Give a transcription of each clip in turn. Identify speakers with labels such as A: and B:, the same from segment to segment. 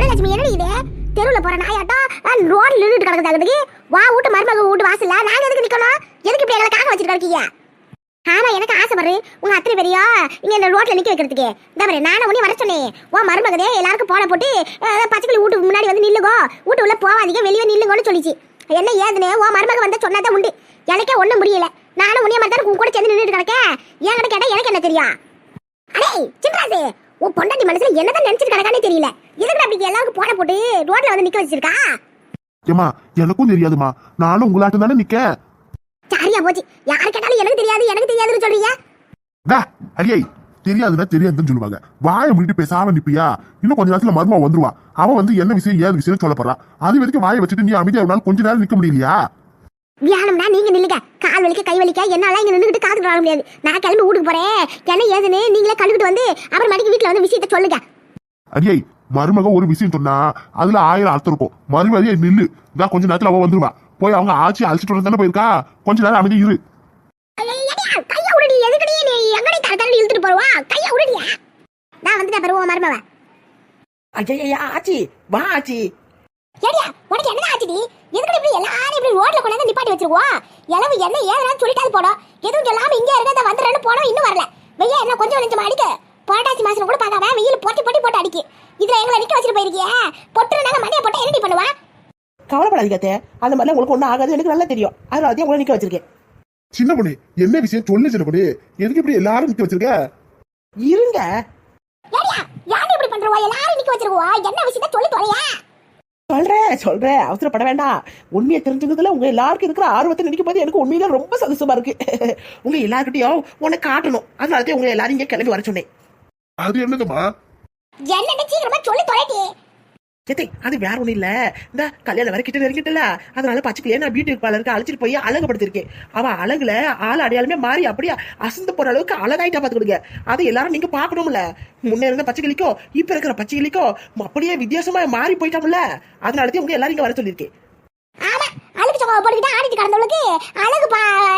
A: தனலட்சுமி என்னடி இது? தெருவுல போற நாயாட்டம் ரோட்ல நின்றுட்டு கிடக்குது வா வீட்டு மருமக வீட்டு வாசல்ல. நாங்க எதுக்கு நிக்கணும்? எதுக்கு இப்படி எங்களை காக்க வச்சுட்டு இருக்கீங்க? ஆமா எனக்கு ஆசைப்படுறு உங்க அத்தனை பெரியா இங்க இந்த ரோட்ல நிக்க வைக்கிறதுக்கு. இந்த மாதிரி நானும் உடனே வர சொன்னேன். உன் மருமகதே எல்லாருக்கும் போட போட்டு பச்சைக்கிளி வீட்டுக்கு முன்னாடி வந்து நில்லுங்கோ. வீட்டு உள்ள போவாதீங்க வெளியே நில்லுங்கன்னு சொல்லிச்சு. என்ன ஏதுன்னு? உன் மருமக வந்து சொன்னாதான் உண்டு. எனக்கே ஒண்ணும் முடியல நானும் உன்னைய மாதிரி தான் உன் கூட சேர்ந்து நின்றுட்டு கிடக்க என்கிட்ட கேட்டா எனக்கு என்ன தெரியும்? அடே சின்ராசு உன் பொண்டாட்டி மனசுல என்னதான் நினைச்சிட்டு கிடக்கானே தெரியல. எதுக்கு அப்படி எல்லாருக்கும் போன போட்டு ரோட்ல வந்து நிக்க வச்சிருக்கா?
B: ஏமா எனக்கும் தெரியாதுமா நானும் உங்களாட்டம் தானே நிக்க.
A: சரியா போச்சு. யாரு கேட்டாலும் எனக்கு தெரியாது எனக்கு தெரியாதுன்னு சொல்றீங்க?
B: டா அடியை. தெரியாதுன்னா தெரியாதுன்னு சொல்லுவாங்க. வாயை முடிட்டு பேசாம நிப்பியா? இன்னும் கொஞ்ச நேரத்துல மர்மம் வந்துருவா. அவன் வந்து என்ன விஷயம் ஏது விஷயம் சொல்ல போறா. அது வரைக்கும் வாயை வச்சுட்டு நீ அமைதியா ஒரு நாள் கொஞ்ச நேரம் நிக்க முடியலையா?
A: வியாழம்னா நீங்க நில்லுங்க. கால் வலிக்க கை வலிக்க என்னால இங்க நின்னுகிட்டு காத்துட்டு வர முடியாது. நான் கிளம்பி வீட்டுக்கு போறேன். என்ன ஏதுன்னு நீங்களே கழுவிட்டு வந்து அப்புறம் மணிக்கு வீட்டுல வந்து விஷயத்த சொல்லுங்க.
B: அடியை மருமக ஒரு விஷயம் சொன்னா அதுல ஆயிரம் அர்த்தம் இருக்கும். மறுபடியே நில்லு. இதான் கொஞ்ச நேரத்துல அவ வந்துருவா. போய் அவங்க ஆட்சி அழைச்சிட்டு வர தானே போயிருக்கா? கொஞ்ச நேரம் அமைதி இரு.
A: கைய உடடி எதுக்கடி நீ? எங்கடி தர தரடி இழுத்துட்டு போறவா? கைய உடடியா நான் வந்துட்டேன் பாரு உன் மருமவ.
C: ஐயா ஆச்சி வா ஆச்சி.
A: ஏடியா உனக்கு என்ன ஆச்சுடி? எதுக்கு இப்படி எல்லாரும் இப்படி ரோட்ல கொண்டாந்து நிப்பாட்டி வச்சிருக்கோம்? இளவு என்ன ஏதுன்னு சொல்லிட்டாது போடும் எதுவும் சொல்லாம இங்கே இருக்க வந்துடுறேன்னு போனோம் இன்னும் வரல. வெய்யா என்ன கொஞ்சம் நெஞ்சமா அடிக்க? புரட்டாசி மாசம் கூட பார்க்காம வெயில் பொட்டி பொட்டி போட்டு அடிக்கு. இதுல எங்களை நிக்க வச்சிட்டு போயிருக்கியே? பொட்டுனால மண்டைய போட்டு என்னடி பண்ணுவா?
C: கவலைப்படாதீங்க அத்தை. அந்த மாதிரிலாம் உங்களுக்கு ஒன்றும் ஆகாது. எனக்கு நல்லா தெரியும். அதனால தான் உங்களை நிக்க வச்சிருக்கேன்.
B: சின்ன பொண்ணு என்ன விஷயம் சொல்லு சின்ன பொண்ணு? எதுக்கு இப்படி எல்லாரும் நிக்க வச்சிருக்க?
C: இருங்க.
A: ஏடியா யாரு இப்படி பண்றவா எல்லாரும் நிக்க வச்சிருக்கோம். என்ன விஷயத்த சொல்லி தொலையா?
C: சொல்றேன் சொல்றேன் அவசரப்பட வேண்டாம். உண்மையை தெரிஞ்சுக்கிறதுல உங்க எல்லாருக்கும் இருக்கிற ஆர்வத்தை நினைக்கும் போது எனக்கு உண்மையில ரொம்ப சந்தோஷமா இருக்கு. உங்க எல்லார்கிட்டயும் உன்னை காட்டணும். அதனால தான் உங்களை எல்லாரும் இங்க கிளம்பி வர சொன்னேன்.
B: அது என்னதுமா
A: என்ன சீக்கிரமா சொல்லி தொலைட்டி.
C: சேத்தை அது வேற ஒண்ணும் இல்ல. இந்த கல்யாணம் வரை கிட்ட நெருங்கிட்டல. அதனால பச்சைக்கிளியே நான் பியூட்டி பார்லருக்கு அழைச்சிட்டு போய் அழகுபடுத்திருக்கேன் அவ அழகுல ஆள் அடையாளமே மாறி அப்படியே அசந்து போற அளவுக்கு அழகாயிட்டா பாத்துக்கிடுங்க. அதை எல்லாரும் நீங்க பாக்கணும்ல முன்ன இருந்த பச்சைக்கிளிக்கோ இப்ப இருக்கிற பச்சைக்கிளிக்கோ அப்படியே வித்தியாசமா மாறி போயிட்டாம்ல அதனால தான் உங்க எல்லாரும் இங்க வர சொல்லியிருக்கேன்.
A: ஆமா அழுக்கு சோகா போட்டுக்கிட்டு ஆடிட்டு கிடந்தவளுக்கு அழகு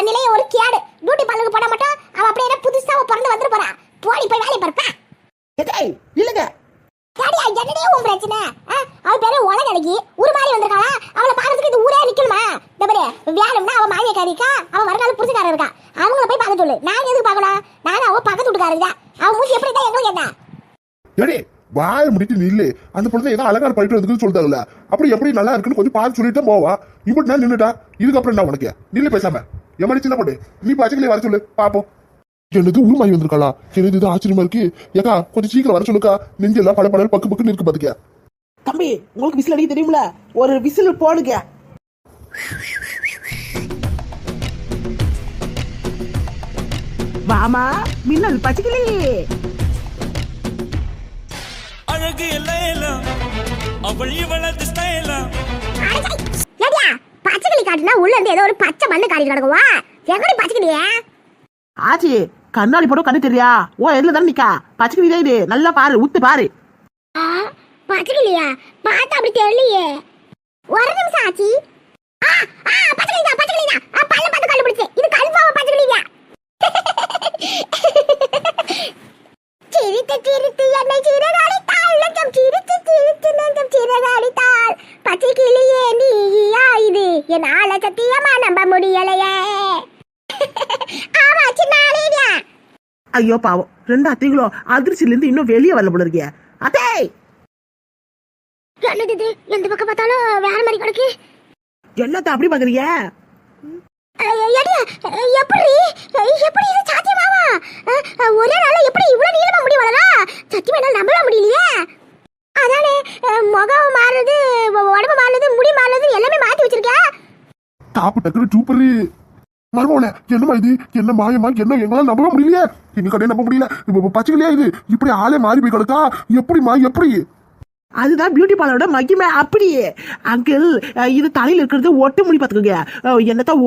A: நிலைய ஒரு கேடு. பியூட்டி பார்லருக்கு போட மாட்டோம் அவ அப்படியே புதுசா பிறந்து வந்துட போறா. போடி போய் வேலையை பார்ப்பா
C: இல்லங்க.
A: கேடியா என்னடே உன் பிரச்சனை? ஆ? அவ பேரு உலக அழகி ஒரு மாதிரி வந்திருக்காளா? அவளை பாக்கிறதுக்கு இந்த ஊரே நிக்கணுமா? இந்த பாரு வியாழம்னா அவ மாமியக்காரி இருக்கா அவ வருங்கால புருஷக்காரர் இருக்கா. அவங்கள போய் பார்க்க சொல்லு. நான் எதுக்கு பார்க்கணும்? நானும் அவ பக்கத்து வீட்டுக்காரர் தான். அவ மூஞ்சி எப்படி தான் எங்களுக்கு என்ன?
B: ஏடே வாயை முடிட்டு நில்லு. அந்த பொண்ணு ஏதோ அழகா பண்ணிட்டு இருக்குன்னு சொல்லிட்டாங்கல்ல. அப்படி எப்படி நல்லா இருக்குன்னு கொஞ்சம் பார்த்து சொல்லிட்டு தான் போவா. இப்படி நான் நின்னுட்டா? இதுக்கப்புறம் என்ன உனக்கு? நில்லு பேசாம. எமடி சின்ன பொண்ணு. நீ பச்சைக்கிளி வர சொல்லு. பாப்போம். என்னது உருமாயி வந்திருக்காளா? என்னது இது ஆச்சரியமா இருக்கு? ஏக்கா கொஞ்சம் சீக்கிரம் வர சொல்லுக்கா. நெஞ்செல்லாம் பட படம் பக்கு பக்குன்னு இருக்கு பாத்துக்க.
C: தம்பி உங்களுக்கு விசில் அடிக்க தெரியுமில? ஒரு விசில் போடுங்க. வாமா மின்னல் பச்சைக்கிளி
D: அழகு லைலா அவள் இவளது ஸ்டைலா
A: ஏடியா பச்சைக்கிளி காட்டுனா உள்ள இருந்து ஏதோ ஒரு பச்சை மண்ணு காட்டிட்டு கிடக்குவா? எங்கடி பச்சைக்கிளியே?
C: ஆச்சி கண்ணாடி போட கண்ணு தெரியா? ஓ எதுல தானே நிக்கா? பச்சைக்கிளி இது. நல்லா பாரு உத்து பாரு.
A: ஆ, பச்சைக்கிளியா பார்த்தா அப்படி தெரியலையே. ஒரு நிமிஷம் ஆச்சி. ஆ, ஆ, பார்த்து கண்டுபிடிச்சேன். இது சிரித்து சிரித்து என்னை சிறகடித்தாள், நெஞ்சம் சிரித்து சிரித்து நெஞ்சம் சிறகடித்தாள். பச்சைக்கிளியே நீயா இது என்னால சத்தியமா நம்ப முடியலையே.
C: ஐயோ பாவம் ரெண்டு அத்தைகளும் அதிர்ச்சியில இருந்து இன்னும் வெளியே வரல போல இருக்கே. அத்தே!
A: என்னது இது எந்த பக்கம் பார்த்தாலும் வேற மாதிரி கிடக்கு.
C: என்னத்த அப்படி பாக்குறீங்க
A: எடியா எப்படி? எப்படி இது சாத்தியமாவா? ஒரே நாள்ல எப்படி இவ்வளவு நீளமா முடி வளரா? சத்தியமா என்னால நம்பவே முடியலையே. அதானே முகம் மாறுது உ- உடம்பு மாறுது முடி மாறுது எல்லாமே மாத்தி வச்சிருக்க.
B: டாப்பு டக்குனு சூப்பரு மர்மோல என்னமா இது என்ன மாயமா? என்ன எங்களால நம்ப முடியலையே? எங்க கடையை நம்ப முடியல. இப்போ பச்சைக்கிளியா இது? இப்படி ஆளே மாறி போய் கிடக்கா? எப்படிமா எப்படி?
C: அதுதான் பியூட்டி பார்லரோட மகிமை அப்படியே. அங்கிள் இது தலையில் இருக்கிறது ஒட்டு முடி பார்த்துக்கோங்க. அஹ், என்னத்தான்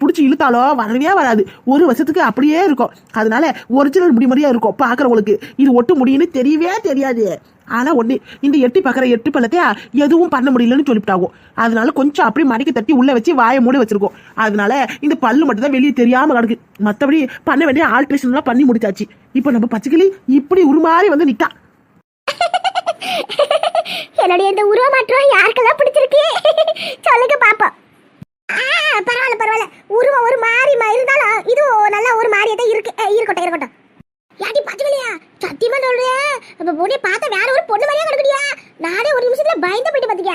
C: பிடிச்சி இழுத்தாலோ வரவே வராது. ஒரு வருஷத்துக்கு அப்படியே இருக்கும். அதனால ஒரிஜினல் முடி மாதிரியே இருக்கும் பார்க்குறவங்களுக்கு. இது ஒட்டு முடின்னு தெரியவே தெரியாது. ஆனால் ஒன்று இந்த எட்டி பார்க்குற எட்டு பள்ளத்தையா எதுவும் பண்ண முடியலன்னு சொல்லிவிட்டாகும் அதனால கொஞ்சம் அப்படியே மடிக்க தட்டி உள்ளே வச்சு வாயை மூடி வச்சிருக்கோம் அதனால இந்த பல்லு மட்டும் தான் வெளியே தெரியாமல் கிடக்கு. மற்றபடி பண்ண வேண்டிய ஆல்ட்ரேஷன்லாம் பண்ணி முடிச்சாச்சு. இப்போ நம்ம பச்சைக்கிளி இப்படி உருமாறி வந்து நிற்கா
A: என்னுடைய இந்த உருவ மாற்றம் யாருக்கெல்லாம் பிடிச்சிருக்கு? சொல்லுங்க பாப்போம். ஆ, பரவாயில்ல பரவாயில்ல. உருவம் ஒரு மாதிரி இருந்தாலும் இது நல்லா ஒரு மாதிரியே தான் இருக்கு. இருக்கட்டும் இருக்கட்டும். சத்தியமா சொல்றேன் அப்ப பொண்ணை பார்த்தா வேற ஒரு பொண்ணு மாதிரியா கிடக்குடியா நானே ஒரு நிமிஷத்துல பயந்து போயிட்டு பாத்துக்க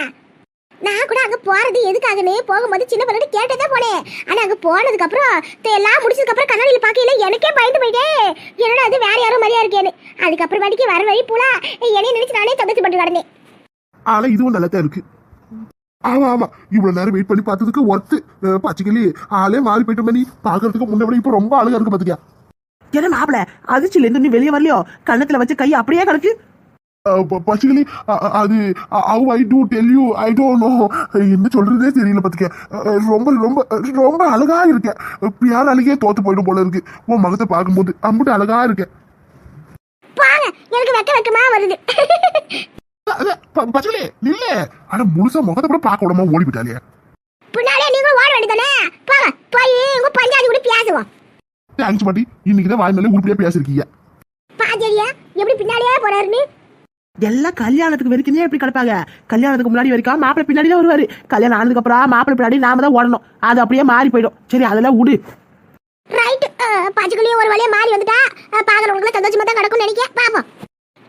A: நான் கூட அங்க போறது எதுக்காகன்னு போகும்போது சின்ன பிள்ளை கேட்டதான் போனேன். ஆனா அங்க போனதுக்கு அப்புறம் எல்லாம் முடிச்சதுக்கு அப்புறம் கண்ணாடியில் பாக்கையில எனக்கே பயந்து போயிட்டேன் என்னடா அது வேற யாரும் மாதிரியா இருக்கேன்னு. அதுக்கப்புறமாட்டிக்கு வர வழி பூலா என்னைய நினைச்சு நானே சந்தோஷம் பண்ணி கடந்தேன்.
B: ஆனா இதுவும் நல்லா தான் இருக்கு. ஆமா ஆமா. இவ்வளவு நேரம் வெயிட் பண்ணி பார்த்ததுக்கு ஒர்த்து பச்சைக்கிளி ஆளே மாறி போயிட்ட மாதிரி பாக்குறதுக்கு முன்னாடி இப்ப ரொம்ப அழகா இருக்கு பாத்துக்கியா
C: என்ன மாப்பிள? அதிர்ச்சியில இருந்து நீ வெளியே வரலையோ? கண்ணத்துல வச்ச கை அப்படியே கிடக்கு.
B: பச்சைக்கிளி அது how I do tell you I don't know என்ன சொல்றதே தெரியல பாத்துக்க. அஹ், ரொம்ப ரொம்ப ரொம்ப அழகா இருக்க. பியார் அழகே தோத்து போயிடும் போல இருக்கு. உன் மகத்தை பார்க்கும்போது அம்பிட்டு அழகா இருக்க.
A: பாங்க எனக்கு வெக்க வெக்கமா வருது.
B: பச்சைக்கிளி இல்ல ஆனா முழுசா முகத்தை கூட பார்க்க விடாம ஓடி விட்டாலே
A: பின்னாலே நீங்களும் ஓட வேண்டியதானே போங்க போய் உங்க பஞ்சாயத்து கூட பேசுவோம்.
B: தேங்க்ஸ் பாட்டி இன்னைக்கு தான் வாய் மேலே உருப்படியா பேசிருக்கீங்க
A: பாஜரியா எப்படி பின்னாடியே போறாருன்னு?
C: எல்லாம் கல்யாணத்துக்கு வரைக்கும் எப்படி கிடப்பாங்க கல்யாணத்துக்கு முன்னாடி வரைக்கும் மாப்பிள்ளை பின்னாடி தான் வருவாரு. கல்யாணம் ஆனதுக்கு அப்புறம் மாப்பிள்ளை பின்னாடி நாம தான் ஓடணும். அது அப்படியே மாறி போயிடும். சரி அதெல்லாம் விடு.
A: ரைட் பாஜிக்குள்ளேயே ஒரு வழியா மாறி வந்துட்டா. பாக்குறவங்களுக்கு சந்தோஷமா தான் கிடக்கும்னு நினைக்க பாப்போம்.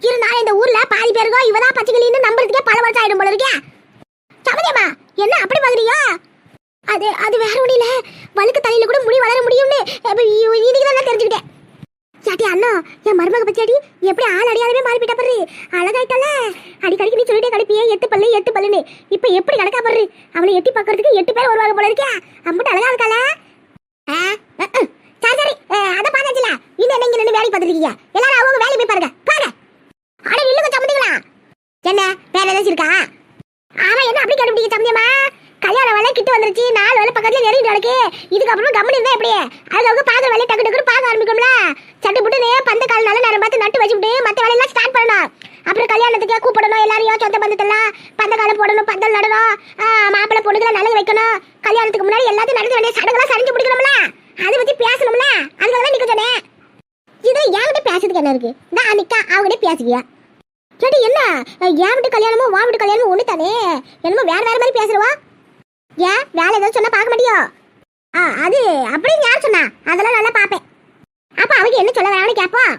A: இருந்தாலும் இந்த ஊர்ல பாதி பேருக்கும் இவதான் பச்சைக்கிளின்னு நம்புறதுக்கே பல வருஷம் ஆயிடும் போல இருக்கே. சமதியம்மா என்ன அப்படி பாக்குறீங்க? அது அது வேற ஒண்ணு இல்ல. வழுக்கு தலையில கூட முடி வளர முடியும்னு. இன்னைக்கு தான் நான் தெரிஞ்சுக்கிட்டேன். யாட்டி அண்ணா என் மருமக பத்தியாடி எப்படி ஆள் அடையாளமே மாறி போயிட்டா பாரு. அழகாயிட்டல. அடிக்கடிக்கு நீ சொல்லிட்டே கடுப்பியே எட்டு பல்லு எட்டு பல்லுன்னு. இப்ப எப்படி கிடக்கா பாரு? அவளை எட்டி பாக்குறதுக்கு எட்டு பேர் வருவாங்க போல இருக்கே அம்மட்டு அழகா இருக்கால ஆ, அஹ், சரி சரி. அதை அத இன்னும் என்ன இங்க நின்னு வேலை பார்த்துருக்கீங்க? எல்லாரும் அவங்க வேலையை போய் பாருங்க. பாருங்க அட நில்லுங்க சம்மந்திங்களா? என்ன வேற ஏதாச்சும் இருக்கா? ஆமா என்ன அப்படி கண்டுபிடிக்க சம்மந்தியமா கல்யாண வேலை கிட்ட வந்துருச்சு. நாலு வேலை பக்கத்துல நெருங்கி கிடக்கு. இதுக்கப்புறம் கம்மி இருந்தா அது அதுக்காக பாக்குற வேலையை டக்கு டக்குன்னு பார்க்க ஆரம்பிக்கும்ல. சட்டு புட்டுன்னு பந்த கால் நல்ல நேரம் பார்த்து நட்டு வச்சுட்டு மத்த வேலையெல்லாம் ஸ்டார்ட் பண்ணணும். அப்புறம் கல்யாணத்துக்கே கூப்பிடணும். எல்லாரையும் சொந்த பந்தத்தெல்லாம் பந்த காலம் போடணும் பந்தல் நடணும். மாப்பிள்ளை பொண்ணுகளை நல்லது வைக்கணும். கல்யாணத்துக்கு முன்னாடி எல்லாத்தையும் நடந்து வேண்டிய சடங்கெல்லாம் சரிஞ்சு பிடிக்கணும்ல அதை பத்தி பேசணும்ல. அதுக்காக தான் நிக்க சொன்னேன். இது என்கிட்ட பேசுறதுக்கு என்ன இருக்கு? நான் நிக்கா அவங்ககிட்ட பேசுவியா சரி என்ன? என் வீட்டு கல்யாணமும் வா வீட்டு கல்யாணமும் ஒண்ணு தானே என்னமோ வேற வேற மாதிரி பேசுறவா? ஏன்? வேலை ஏதாவது சொன்னா பார்க்க மாட்டியோ? ஆ அது அப்படின்னு யார் சொன்னா? அதெல்லாம் நல்லா பார்ப்பேன். அப்ப அவங்க என்ன சொல்ல வரான்னு கேட்போம்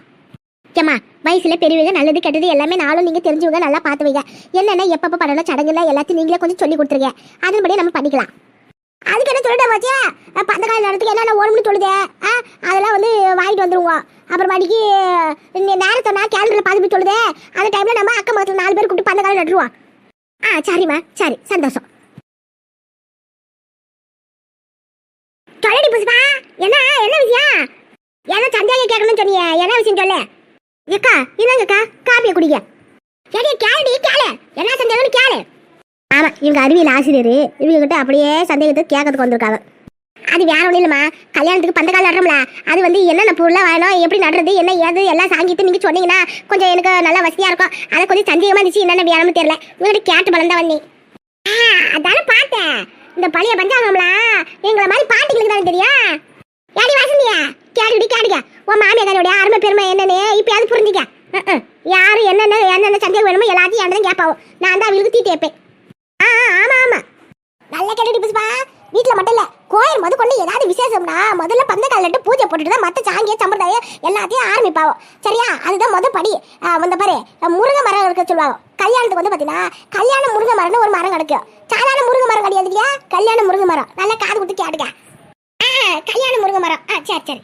A: ஏம்மா வயசுல பெரியவங்க நல்லது கெட்டது எல்லாமே நாளும் நீங்க தெரிஞ்சவங்க நல்லா பார்த்து வைங்க என்னென்ன எப்பப்ப பண்ணணும் சடங்குல எல்லாத்தையும் நீங்களே கொஞ்சம் சொல்லி கொடுத்துருங்க. அதன்படி நம்ம பண்ணிக்கலாம். அதுக்கு என்ன சொல்லிட்டு போச்சே பந்த கால நேரத்துக்கு என்னென்ன ஓடணும்னு சொல்லுதே. ஆ அதெல்லாம் வந்து வாங்கிட்டு வந்துருவோம். அப்புறமாட்டிக்கு நேரத்தை நான் கேலண்டரில் பார்த்து போய் சொல்லுதே. அந்த டைம்ல நம்ம அக்கம் பக்கத்தில் நாலு பேர் கூப்பிட்டு பந்த காலம் நட்டுருவோம் ஆ சரிம்மா. சரி சந்தோஷம். சொல்லடி புஷ்பா? என்ன? என்ன விஷயம்? ஏதோ சந்தேகம் கேட்கணும்னு சொன்னியே. என்ன விஷயம் சொல்லு? ஏக்கா இதாங்கக்கா காப்பியை குடிக்க சரி கேளுடி கேளு. என்ன சந்தேகம்னு கேளு. ஆமா இவங்க அறிவியல் ஆசிரியர். இவங்க கிட்ட அப்படியே சந்தேகத்தை கேட்கறதுக்கு வந்திருக்காங்க. அது வேற ஒன்றும் இல்லைம்மா. கல்யாணத்துக்கு பந்த கால் நடுறோம்ல. அது வந்து என்னென்ன பொருளாக வேணும் எப்படி நடுறது என்ன ஏது எல்லாம் சாங்கிட்டு நீங்கள் சொன்னீங்கன்னா கொஞ்சம் எனக்கு நல்லா வசதியாக இருக்கும். அதை கொஞ்சம் சந்தேகமாக இருந்துச்சு என்னென்ன வேணும்னு தெரியல. உங்கள்கிட்ட கேட்டு பலன் வந்தேன். அதான பார்த்தேன். இந்த பழைய பஞ்சாங்கம்ல? எங்களை மாதிரி பாட்டிகளுக்கு தானே தெரியும் ஏடி வாசந்தியா கேடுடி கேடுங்க உன் மாமியாரோடைய அருமை பெருமை என்னன்னு இப்பயாவது புரிஞ்சுக்க. யாரு என்னென்ன என்னென்ன சந்தேகம் வேணுமோ எல்லாத்தையும் என்ன கேட்பாவோ. நான் தான் அவளுக்கு தீட்டு வைப்பேன். ஆ ஆ, ஆமா ஆமா. நல்ல கேட்டுட்டு புஷ்பா. வீட்டில் மட்டும் இல்லை கோயில் முத கொண்டு ஏதாவது விசேஷம்னா முதல்ல பந்த காலிட்டு பூஜை போட்டுட்டு தான் மற்ற சாங்கிய சம்பிரதாயம் எல்லாத்தையும் ஆரம்பிப்பாவோ. சரியா? அதுதான் முத படி. ஆ, வந்த பாரு முருங்கை மரம் இருக்க சொல்லுவாங்க கல்யாணத்துக்கு வந்து பார்த்தீங்கன்னா கல்யாண முருங்கை மரம்னு ஒரு மரம் கிடைக்கும் சாதாரண முருங்கை மரம் கிடையாது இல்லையா? கல்யாண முருங்கை மரம். நல்லா காது கொடுத்து கேட்டுக்க. ஆ, கல்யாண முருங்கை மரம். ஆ சரி சரி.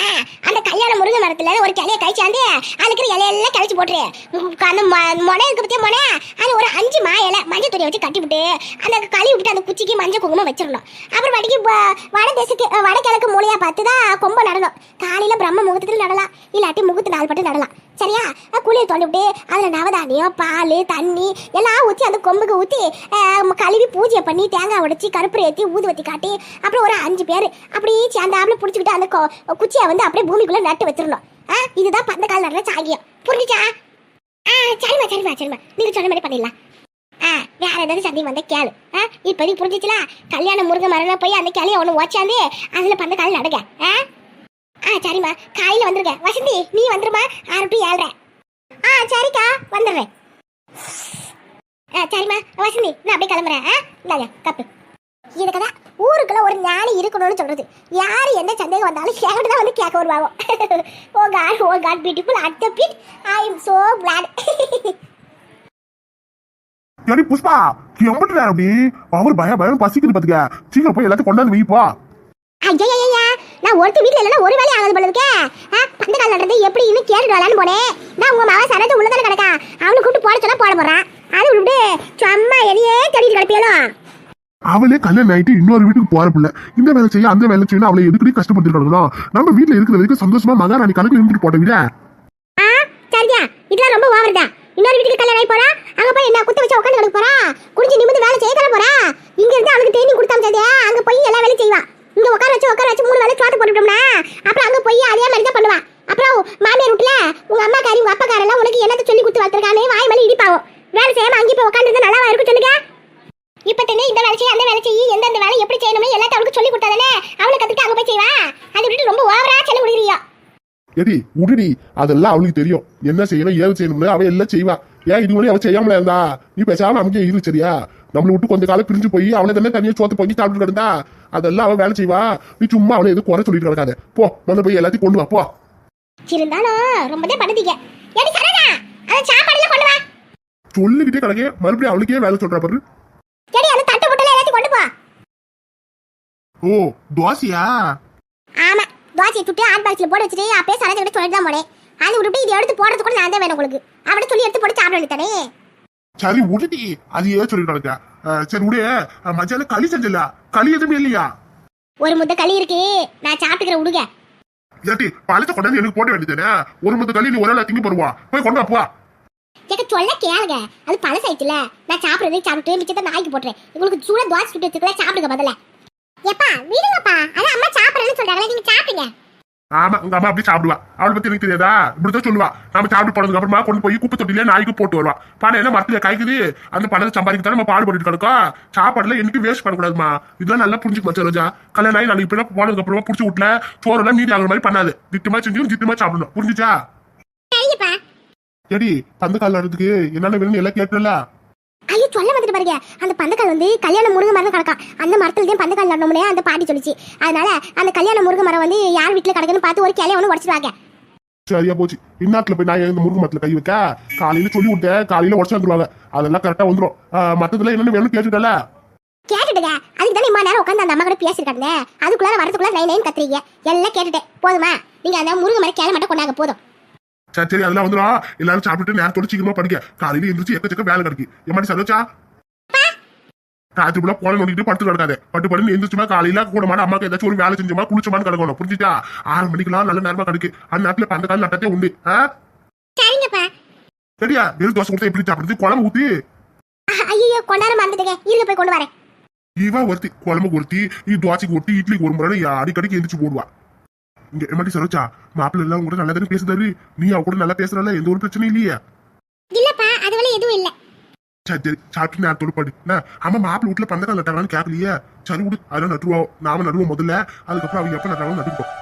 A: ஆ, அந்த கல்யாண முருங்கை மரத்துல ஒரு கிளைய கழிச்சாந்து அதுக்கு இலையெல்லாம் கழிச்சு போட்டுரு. அந்த முனை இருக்கு பற்றிய முனை? அது ஒரு அஞ்சு மா இலை மஞ்சள் துணியை வச்சு கட்டி விட்டு அந்த கழுவி விட்டு அந்த குச்சிக்கு மஞ்சள் குங்குமம் வச்சிடணும். அப்புறம் வடிக்கு வட தேசத்து வடகிழக்கு மூலையாக பார்த்து தான் கொம்ப நடணும். காலையில் பிரம்ம முகூர்த்தத்தில் நடலாம். இல்லாட்டி முகூர்த்த நாள் பட்டு நடலாம். சரியா? குழியை தோண்டி விட்டு அதில் நவதானியம் பால் தண்ணி எல்லாம் ஊற்றி அந்த கொம்புக்கு ஊற்றி கழுவி பூஜை பண்ணி தேங்காய் உடைச்சி கருப்பு ஏற்றி ஊதுவத்தி காட்டி அப்புறம் ஒரு அஞ்சு பேர் அப்படியே சேர்ந்தாப்புல பிடிச்சிக்கிட்டு அந்த கொ- குச்சியை வந்து அப்படியே பூமிக்குள்ளே நட்டு வச்சிடணும். ஆ இதுதான் பந்த கால நடுற சாகியம். புரிஞ்சுச்சா? ஆ சரிம்மா சரிம்மா சரிம்மா. நீங்கள் சொன்ன மாதிரி பண்ணிடலாம். ஆ வேற ஏதாவது சந்தேகம் வந்தால் கேளு. ஆ இப்போதைக்கு புரிஞ்சிச்சுல? கல்யாண முருங்கை மரம் போய் அந்த கிளையை ஒன்று ஓச்சாந்து அதில் பந்த கால நடுங்க ஆ சரிம்மா. காலையில வந்துருங்க. வசந்தி நீ வந்துருமா? ஆறு டு ஏழரை. ஆ சரிக்கா. வந்துடுறேன். சரிம்மா. வசந்தி நான் அப்படியே கிளம்புறேன். ஆ இந்தாங்க கப்பு. இதுக்கு தான் ஊருக்குள்ள ஒரு ஞானி இருக்கணும்னு சொல்றது. யாரு எந்த சந்தேகம் வந்தாலும் என்கிட்ட தான் வந்து கேட்க வருவாங்க. ஓ God oh God beautiful at the bit I am so glad
B: ஏடி புஷ்பா எம்பிட்டு அப்படி. அவர் பய பயம் பசிக்குது பாத்துக்க. சீக்கிரம் போய் எல்லாத்தையும் கொண்டாந்து வைப்பா
A: ஐயா ஒருத்தி வீட்ல இல்லைன்னா ஒரு வேலையும் ஆகாது போல இருக்கே. பந்து கால் நடுறது எப்படின்னு கேட்டுட்டு வரலான்னு போனேன் நான் உங்க மாவ சரத்து உள்ளதான கிடக்கா? அவனை கூப்பிட்டு போட சொன்னா போட போறான் அது விட்டு சும்மா எதையே தேடிட்டு கிடப்பியலோ?
B: அவளே கல்யாணம் ஆயிட்டு இன்னொரு வீட்டுக்கு போற பிள்ளை. இந்த வேலை செய்ய அந்த வேலை செய்யணும் அவளை எதுக்கடி கஷ்டப்பட்டு கிடக்கணும் நம்ம வீட்டுல இருக்கிற வரைக்கும் சந்தோஷமா மகாராணி கணக்குல இருந்துட்டு போட்ட விட?
A: சரியா இதெல்லாம் ரொம்ப ஓவர் தான் இன்னொரு வீட்டுக்கு கல்யாணம் ஆகி போறா? அங்க போய் என்ன குத்த வச்சு உட்காந்து கிடக்க போறா? குடிச்சு நிமிந்து வேலை செய்ய போறா? இங்க இருந்து அவளுக்கு ட்ரைனிங் கொடுத்தாம அங்க போய் எல்லா வேலையும் செய்வா. இங்க உட்கார வச்சு உட்கார வச்சு மூணு வேலை சோத்து போட்டுட்டோம்னா அப்புறம் அங்க போய் அதே மாதிரி தான் பண்ணுவா. அப்புறம் மாமியார் வீட்டுல உங்க அம்மா காரி உங்க அப்பா காரெல்லாம் உனக்கு என்னத்த சொல்லி கொடுத்து வளர்த்துருக்கானே வாய் மேலே இடிப்பாவும் வேலை செய்யாம அங்கே போய் உட்காந்து நல்லா இருக்கும் சொல்லுங்க? இப்ப தானே இந்த வேலை செய்ய அந்த வேலை செய்ய எந்தெந்த வேலை எப்படி செய்யணும்னு எல்லாத்தையும் அவளுக்கு சொல்லி கொடுத்தாதானே அவளை கத்துட்டு அங்க போய் செய்வா? அதை விட்டு ரொம்ப ஓவரா செல்ல முடியுறியா
B: எடி உடடி. அதெல்லாம் அவளுக்கு தெரியும். என்ன செய்யணும் ஏது செய்யணும்னு அவ எல்லாம் செய்வா. ஏன் இது வரையும் அவ செய்யாமல இருந்தா? நீ பேசாம அங்கே இரு சரியா? நம்மளை விட்டு கொஞ்ச காலம் பிரிஞ்சு போய் அவளை தானே தனியா சோத்து போய் சாப்பிட்டு கிடந்தா? அதெல்லாம் அவ வேலை செய்வா. நீ சும்மா அவளை எதுவும் குறை சொல்லிட்டு கிடக்காத. போ முதல்ல போய் எல்லாத்தையும் கொண்டு வா போ.
A: இருந்தாலும் ரொம்பவே பண்ணுதீங்க ஏடி சரதா அந்த சாப்பாடுல கொண்டு வா.
B: சொல்லிக்கிட்டே கிடக்கே மறுபடியும் அவளுக்கே வேலை சொல்றா பாரு.
A: ஏடி அந்த தட்டு முட்டல எல்லாத்தையும் கொண்டு போ.
B: ஓ தோசையா?
A: ஆமா தோசையை சுட்டு ஹாட் பாக்ஸ்ல போட்டு வச்சுட்டு அப்பயே சரதா கிட்ட சொல்லிட்டு தான் போனேன். அதை விட்டு இது எடுத்து போடுறது கூட நான் தான் வேணும் உங்களுக்கு. அவட சொல்லி எடுத்து போட்டு சாப்பிட வேண்டியதானே
B: சரி உடடி அது ஏன் சொல்லிட்டு கிடக்க அஹ், சரி விடு மத்தியானம் களி செஞ்சல. களி எதுவுமே இல்லையா?
A: ஒரு முட்டை களி இருக்கு. நான் சாப்பிட்டுக்கிற விடுங்க
B: ஏட்டி பழத்தை கொண்டாந்து எனக்கு போட வேண்டியதானே ஒரு முத்து களி நீ ஒரு நாள் திங்க போடுவா. போய் கொண்டு வா போ.
A: எங்க சொல்ல கேளுங்க. அது பழசாயிடுச்சுல. நான் சாப்பிடுறது சாப்பிட்டு மிச்சத்தை நாய்க்கு போட்டுறேன். உங்களுக்கு சூட தோசை சுட்டு வச்சுக்கல சாப்பிடுங்க முதல்ல. எப்பா விடுங்கப்பா. அதான் அம்மா சாப்பிடுறேன்னு சொல்றாங்களே நீங்க சாப்பிடுங்க.
B: ஆமா உங்க அம்மா அப்படி சாப்பிடுவா. அவளை பத்தி எனக்கு தெரியாதா? இப்படிதான் சொல்லுவா. நம்ம சாப்பிட்டு போனதுக்கு அப்புறமா கொண்டு போய் குப்பை தொட்டிலே நாய்க்கு போட்டு வருவா. பணம் என்ன மரத்துல காய்க்குது. அந்த பணத்தை சம்பாதிக்க நம்ம பாடுபட்டு கிடக்கோம். சாப்பாடுல எனக்கு வேஸ்ட் பண்ணக்கூடாதுமா? இதெல்லாம் நல்லா புரிஞ்சுக்க மச்சா ரோஜா கல்யாணம் ஆகி நாளைக்கு இப்படி போனதுக்கு அப்புறமா புடிச்சு விட்டுல சோறு எல்லாம் மீதி ஆகுற மாதிரி பண்ணாது. திட்டமா செஞ்சு திட்டமா சாப்பிடணும். புரிஞ்சுச்சா? எடி பந்து கால் நடுறதுக்கு என்னென்ன வேணும்னு எல்லாம் கேட்டுல
A: ஐயோ சொல்ல வந்துட்டு பாருங்க. அந்த பந்தக்கால் வந்து கல்யாண முருங்கை மரம் கிடக்கா. அந்த மரத்துல தான் பந்தக்கால் நடணும்னே அந்த பாட்டி சொல்லிச்சு. அதனால அந்த கல்யாண முருங்கை மரம் வந்து யார் வீட்டுல கிடக்குன்னு பார்த்து ஒரு கிளைய ஒன்று உடச்சிடுவாங்க
B: சரியா போச்சு. இந்நாட்டுல போய் நான் இந்த முருங்கை மரத்துல கை வைக்க? காலையில சொல்லி விட்டேன். காலையில உடச்சு வந்துருவாங்க. அதெல்லாம் கரெக்டா வந்துரும். ஆஹ், மத்ததுல என்னென்ன வேணும்னு கேட்டுட்டல.
A: கேட்டுட்டுங்க. அதுக்கு தானே இம்மா நேரம் உட்காந்து அந்த அம்மா கூட பேசிருக்காங்க அதுக்குள்ளார வரதுக்குள்ள நைன் நைன் கத்துறீங்க. எல்லாம் கேட்டுட்டேன். போதுமா? நீங்க அந்த முருங்கை மரம் கிளை மட்டும் கொண்டாங்க. போதும்.
B: சரி சரி அதெல்லாம் வந்துடும் எல்லாரும் சாப்பிட்டுட்டு நேரத்தோட சீக்கிரமா படிக்க காலையில எந்திரிச்சு எக்கச்சக்க வேலை கிடைக்கு. மாதிரி சரோச்சா ராத்திரி ஃபுல்லா போன நோண்டிட்டு படுத்து கிடக்காது. பட்டு படுத்து எந்திரிச்சுமா? காலையில கூட மாட அம்மாக்கு ஏதாச்சும் ஒரு வேலை செஞ்சோமா? குளிச்சோமான்னு கிடக்கணும். புரிஞ்சுச்சா ஆறு மணிக்கெல்லாம் நல்ல நேரமா கிடைக்கு. அந்த நேரத்துல இப்ப அந்த கால நட்டத்தே உண்டு. சரியா? வெறும் தோசை கொடுத்தா எப்படி சாப்பிடுறது? குழம்பு ஊத்தி.
A: ஐயோ கொண்டாட மறந்துட்டுங்க. இருங்க போய் கொண்டு வரேன்.
B: இவா ஒருத்தி குழம்பு ஒருத்தி தோசைக்கு ஒருத்தி இட்லிக்கு ஒரு முறை அடிக்கடிக்கு எந்திரிச்சு போடுவா. இங்க எம்மாடி சரோச்சா மாப்பிள்ள எல்லாம் கூட நல்லா தானே பேசுதாரு நீ அவ கூட நல்லா பேசுறல எந்த ஒரு பிரச்சனையும் இல்லையே.
A: இல்லப்பா அதுவரை எதுவும் இல்ல.
B: சரி சரி சாப்பிட்டு நேரத்தோட படு. என்ன? அம்மா மாப்பிள்ள வீட்டுல பந்தக்கால் நட்டாங்கன்னு கேட்கலையே சரி விடு. அதெல்லாம் நட்டுருவோம் நாம நடுவோம் முதல்ல. அதுக்கப்புறம் அவங்க எப்ப நட்டாலும் நட்டுக்கிட்டோம்.